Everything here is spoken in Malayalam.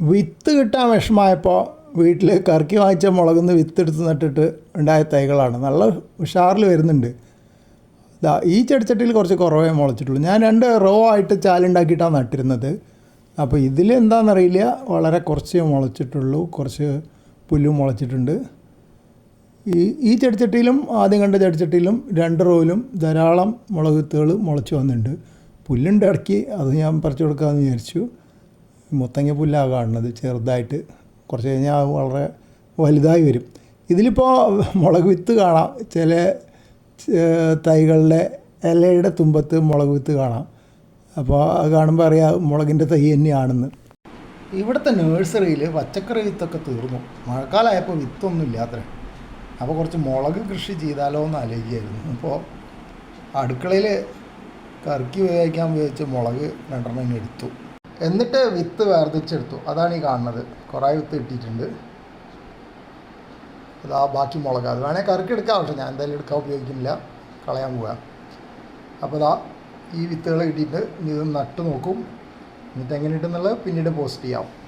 വിത്ത് കിട്ടാൻ വിഷമമായപ്പോൾ വീട്ടിൽ കറക്കി വാങ്ങിച്ച മുളകുന്ന് വിത്തെടുത്ത് നട്ടിട്ട് ഉണ്ടായ തൈകളാണ്. നല്ല ഉഷാറിൽ വരുന്നുണ്ട്. ഇതാ ഈ ചെടിച്ചട്ടിയിൽ കുറച്ച് കുറവേ മുളച്ചിട്ടുള്ളൂ. ഞാൻ രണ്ട് റോ ആയിട്ട് ചാലുണ്ടാക്കിയിട്ടാണ് നട്ടിരുന്നത്. അപ്പോൾ ഇതിൽ എന്താണെന്നറിയില്ല. വളരെ കുറച്ച് മുളച്ചിട്ടുള്ളൂ. കുറച്ച് പുല്ലും മുളച്ചിട്ടുണ്ട്. ഈ ഈ ചെടിച്ചട്ടിയിലും ആദ്യം കണ്ട ചെടിച്ചട്ടിയിലും രണ്ട് റോയിലും ധാരാളം മുളക് വിത്തുകൾ മുളച്ച് വന്നിട്ടുണ്ട്. പുല്ലുണ്ട് ഇടയ്ക്ക്. അത് ഞാൻ പറിച്ചു കൊടുക്കാമെന്ന് വിചാരിച്ചു. മുത്തങ്ങ പുല്ലാണ് കാണുന്നത് ചെറുതായിട്ട്. കുറച്ച് കഴിഞ്ഞാൽ വളരെ വലുതായി വരും. ഇതിലിപ്പോൾ മുളക് വിത്ത് കാണാം. ചില തൈകളുടെ ഇലയുടെ തുമ്പത്ത് മുളക് വിത്ത് കാണാം. അപ്പോൾ അത് കാണുമ്പോൾ അറിയാം മുളകിന്റെ തൈ തന്നെയാണെന്ന്. ഇവിടുത്തെ നഴ്സറിയിൽ പച്ചക്കറി വിത്തൊക്കെ തീർന്നു. മഴക്കാലമായപ്പോൾ വിത്തൊന്നും ഇല്ലാത്ര അപ്പോൾ കുറച്ച് മുളക് കൃഷി ചെയ്താലോ എന്ന് ആലോചിക്കായിരുന്നു. അപ്പോൾ അടുക്കളയിൽ കറിക്ക് ഉപയോഗിക്കാൻ ഉപയോഗിച്ച് മുളക് രണ്ടെണ്ണം എടുത്തു. എന്നിട്ട് വിത്ത് വേർതിച്ചെടുത്തു അതാണ് ഈ കാണുന്നത്. കുറേ വിത്ത് കിട്ടിയിട്ടുണ്ട്. അതാ ബാക്കി മുളക്. അത് വേണേൽ കറിക്ക് പക്ഷേ ഞാൻ എന്തായാലും എടുക്കാൻ ഉപയോഗിക്കുന്നില്ല. കളയാൻ പോവാം. അപ്പോൾ ഇതാ ഈ വിത്തുകൾ കിട്ടിയിട്ട് ഇത് നട്ട് നോക്കും. എന്നിട്ട് എങ്ങനെ ഇട്ടെന്നുള്ളത് പിന്നീട് പോസ്റ്റ് ചെയ്യാം.